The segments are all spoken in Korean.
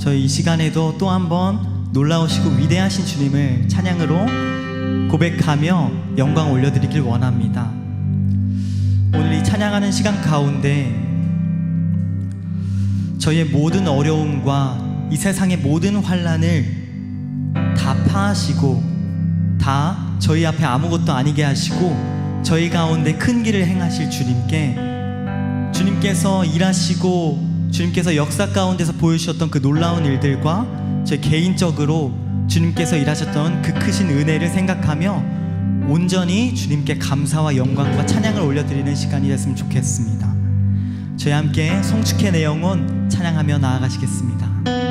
저희 이 시간에도 또 한 번 놀라우시고 위대하신 주님을 찬양으로 고백하며 영광 올려드리길 원합니다. 오늘 이 찬양하는 시간 가운데 저희의 모든 어려움과 이 세상의 모든 환란을 다 파하시고 다 저희 앞에 아무것도 아니게 하시고 저희 가운데 큰 길을 행하실 주님께 주님께서 일하시고 주님께서 역사 가운데서 보여주셨던 그 놀라운 일들과 저희 개인적으로 주님께서 일하셨던 그 크신 은혜를 생각하며 온전히 주님께 감사와 영광과 찬양을 올려드리는 시간이 됐으면 좋겠습니다. 저희 함께 송축해 내 영혼 찬양하며 나아가시겠습니다.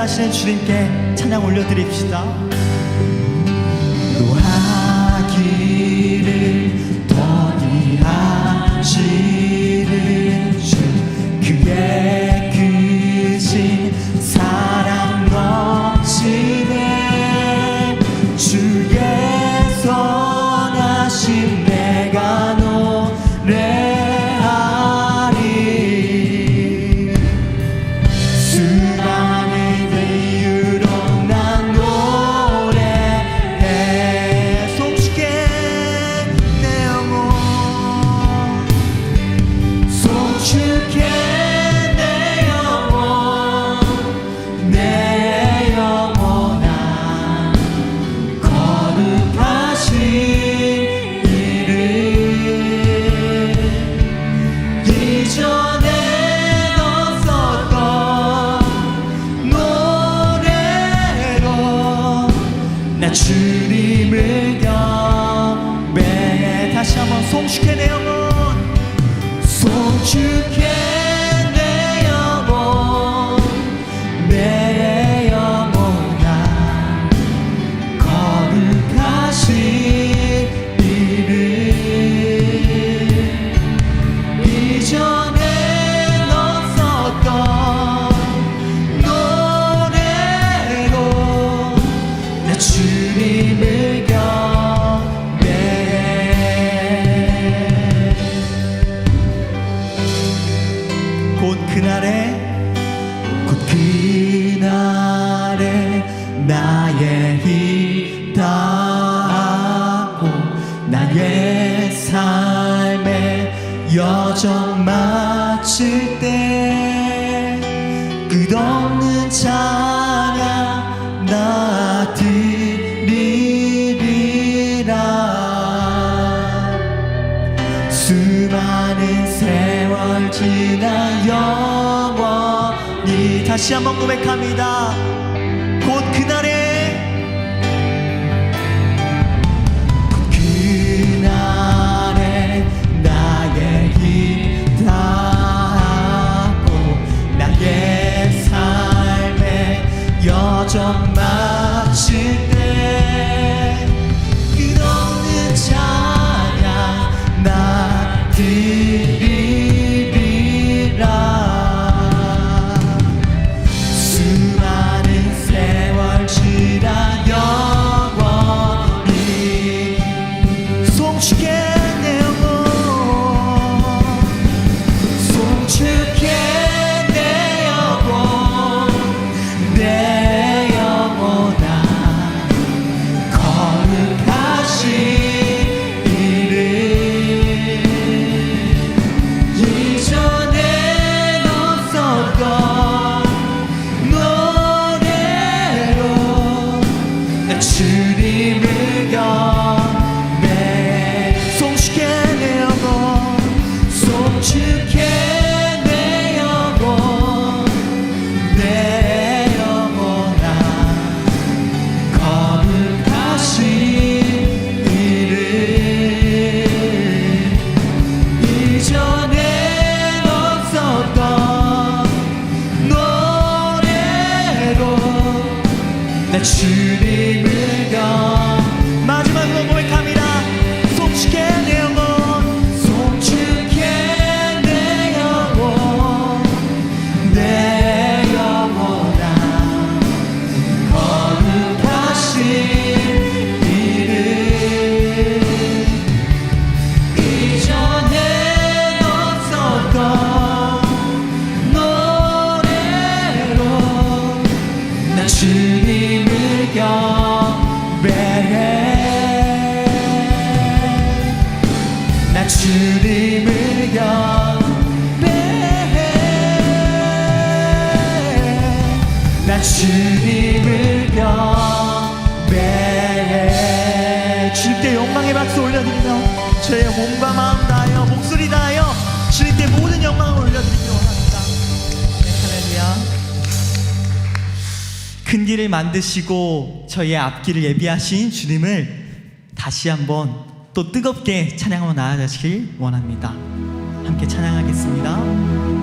노하기를 더디하시는 주님께 찬양 올려드립시다 나 나의 삶의 여정 마칠 때 끝없는 찬양 나 드리리라. 수많은 세월 지나 영원히 다시 한번 고백합니다. 서점 마칠 때 끝없는 찬양 나 들. 주님을 경배해. 나 주님을 경배해. 나 주님을 경배해. 주님께 영광의 박수 올려드리며 제 몸과 마음 다 큰 길을 만드시고 저희의 앞길을 예비하신 주님을 다시 한번 또 뜨겁게 찬양하고 나아가시길 원합니다. 함께 찬양하겠습니다.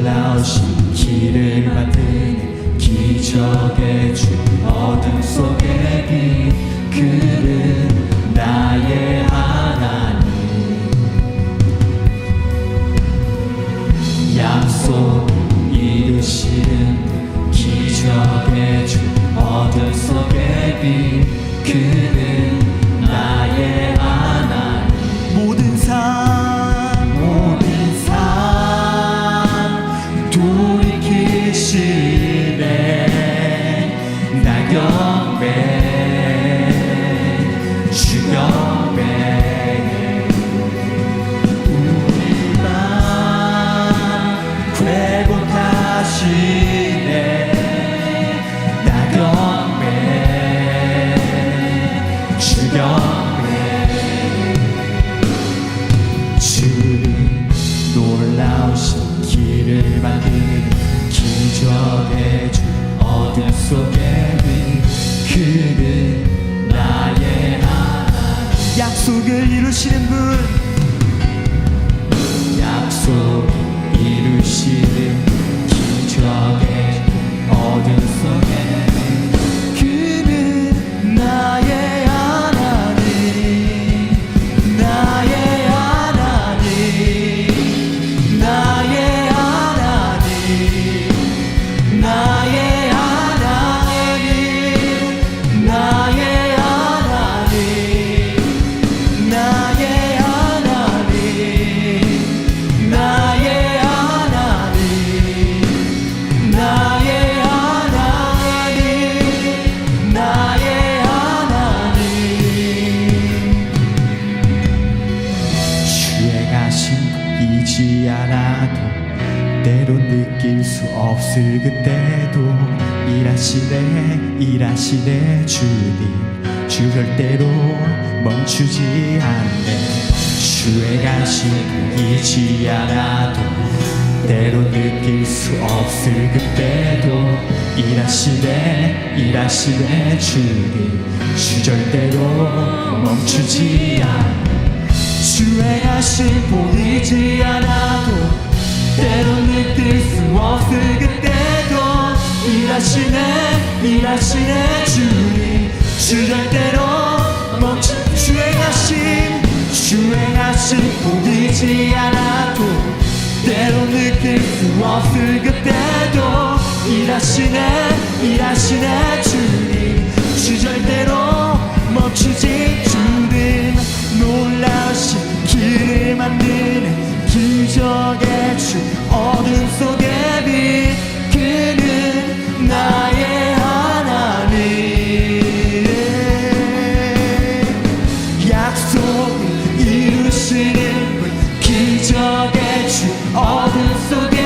놀라우신 길을 받은 기적의 주 어둠 속에 빛 그는 나의 하나님. 약속 이루시는 기적의 주 어둠 속에 빛 그는 나의 없을 그때도 일하시네 일하시네 주님. 주 절대로 멈추지 않네. 주의 가심 보이지 않아도 때론 느낄 수 없을 그때도 일하시네 일하시네 주님. 주 절대로 멈추지 않네. 주의 가심 보이지 않아도 때론 느낄 수 없을 그때도 일하시네 일하시네 주님. 주 절대로 멈춘 주의 가심 보이지 않아도 때론 느낄 수 없을 그때도 일하시네 일하시네 주님. 주 절대로 멈추지 주님. 놀라우신 길을 만드는 기적의 주 어둠 속에 약속 이루시는 기적의 주 어둠 속에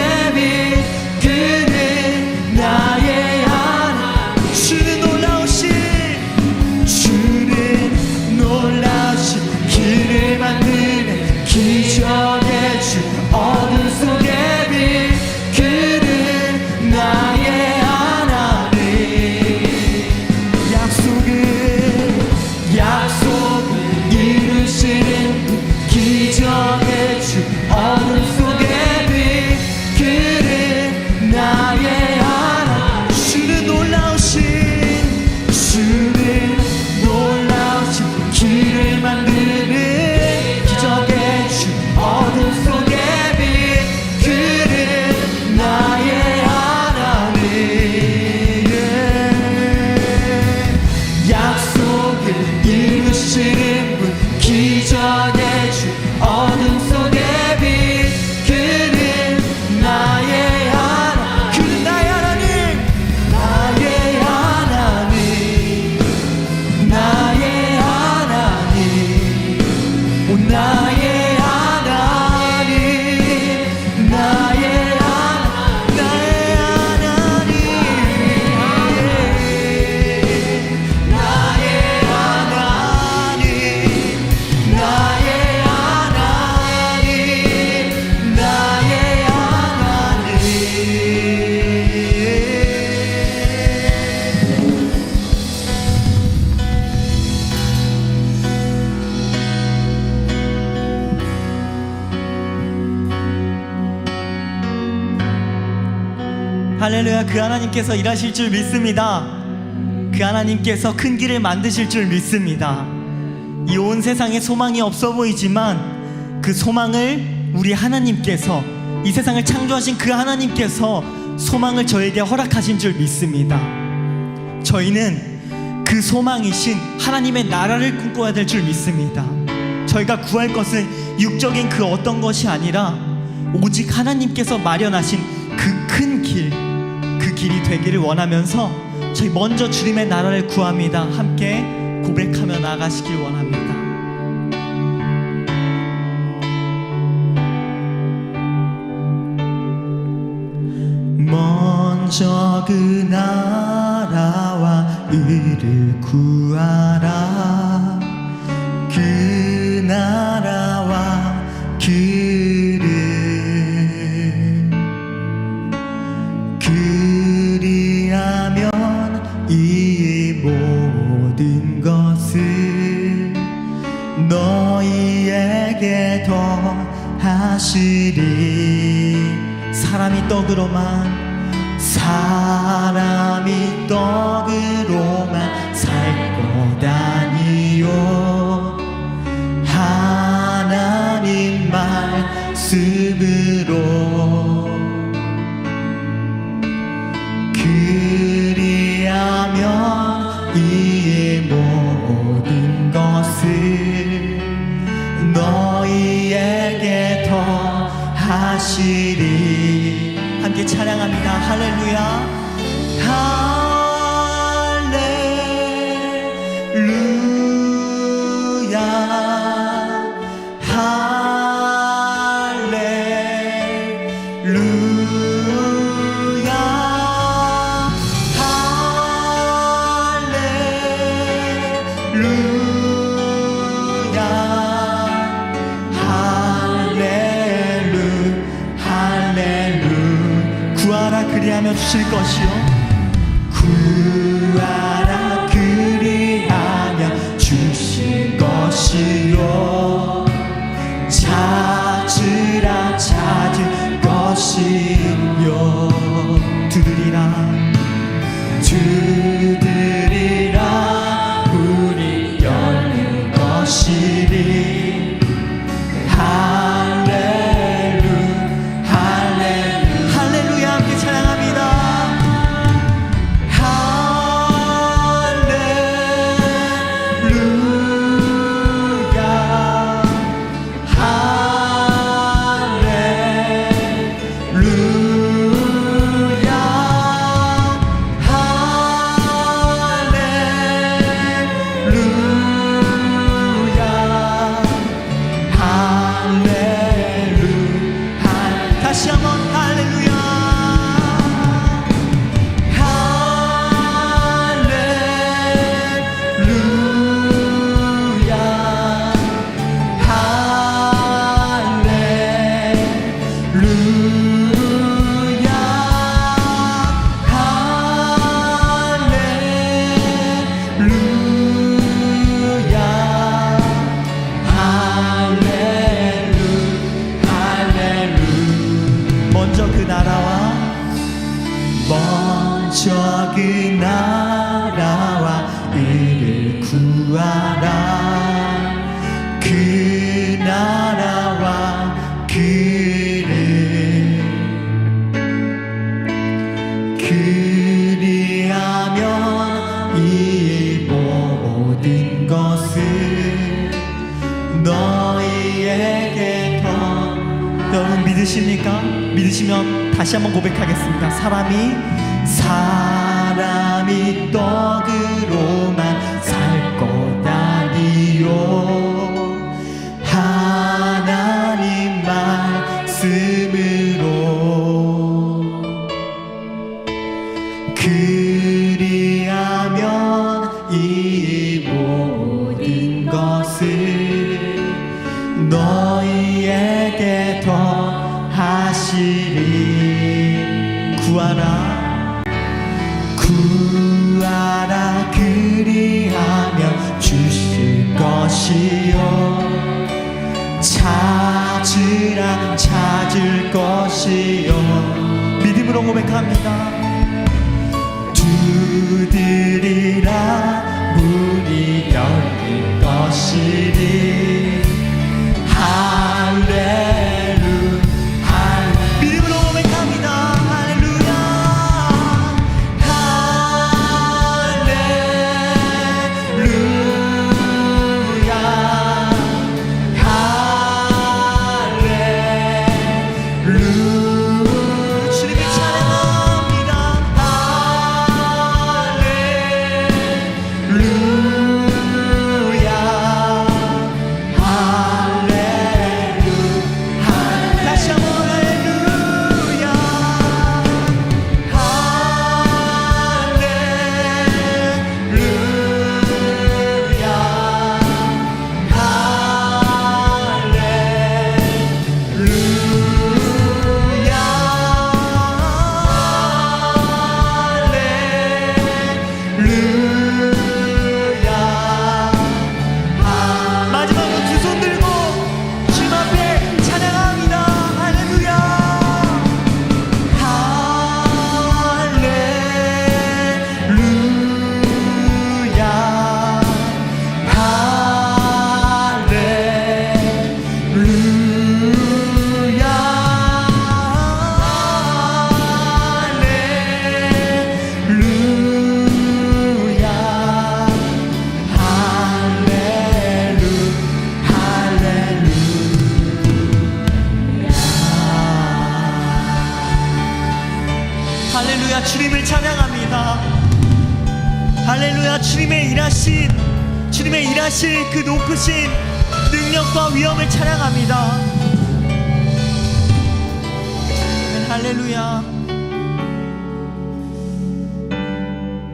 할렐루야 그 하나님께서 일하실 줄 믿습니다. 그 하나님께서 큰 길을 만드실 줄 믿습니다. 이 온 세상에 소망이 없어 보이지만 그 소망을 우리 하나님께서 이 세상을 창조하신 그 하나님께서 소망을 저에게 허락하신 줄 믿습니다. 저희는 그 소망이신 하나님의 나라를 꿈꿔야 될 줄 믿습니다. 저희가 구할 것은 육적인 그 어떤 것이 아니라 오직 하나님께서 마련하신 길이 되기를 원하면서 저희 먼저 주님의 나라를 구합니다. 함께 고백하며 나가시길 원합니다. 먼저 그 나라와 의를 구하라 떡으로만 사람이 떡으로만 살 거다니요. 하나님 말씀 주실 것이요. 그 나라와 의를 구하라 그 나라와 그를 그리하면 이 모든 것을 너희에게 더 여러분 믿으십니까? 믿으시면 다시 한번 고백하겠습니다. 사람이 사람이 떡으로만 살 거다니요. 하나님 말씀으로 그리하면 이모 고백합니다. 두드리라 문이 열릴 것이니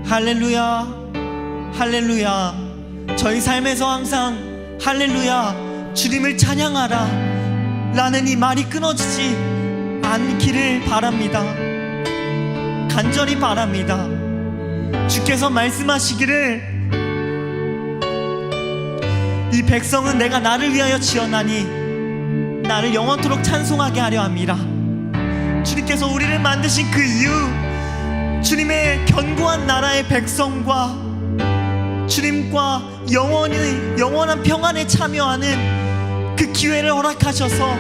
할렐루야. 할렐루야. 저희 삶에서 항상 할렐루야. 주님을 찬양하라. 라는 이 말이 끊어지지 않기를 바랍니다. 간절히 바랍니다. 주께서 말씀하시기를 이 백성은 내가 나를 위하여 지어나니 나를 영원토록 찬송하게 하려 함이라 주님께서 우리를 만드신 그 이유 주님의 견고한 나라의 백성과 주님과 영원히 영원한 평안에 참여하는 그 기회를 허락하셔서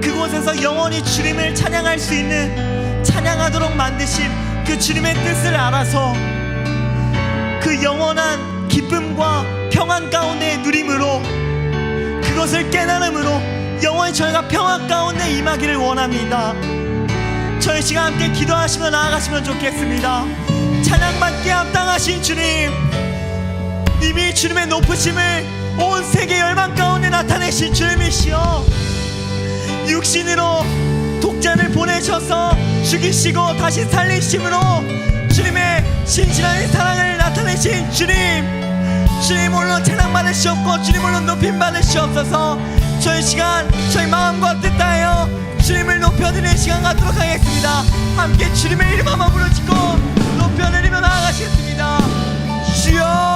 그곳에서 영원히 주님을 찬양할 수 있는 찬양하도록 만드신 그 주님의 뜻을 알아서 그 영원한 기쁨과 평안 가운데 누림으로 그것을 깨달음으로 영원히 저희가 평안 가운데 임하기를 원합니다. 저희 시간 함께 기도하시며 나아가시면 좋겠습니다. 찬양받기에 합당하신 주님, 이미 주님의 높으심을 온 세계 열방 가운데 나타내신 주님이시여, 육신으로 독자를 보내셔서 죽이시고 다시 살리심으로 주님의 신실한 사랑을 나타내신 주님, 주님 홀로 찬양 받으시옵고 주님 홀로 높임 받으시옵소서. 저희 시간 저희 마음과 뜻 다하여 주님을 높여드리는 시간 갖도록 하겠습니다. 함께 주님의 이름 한번 부르짖고 높여드리며 나아가시겠습니다. 주여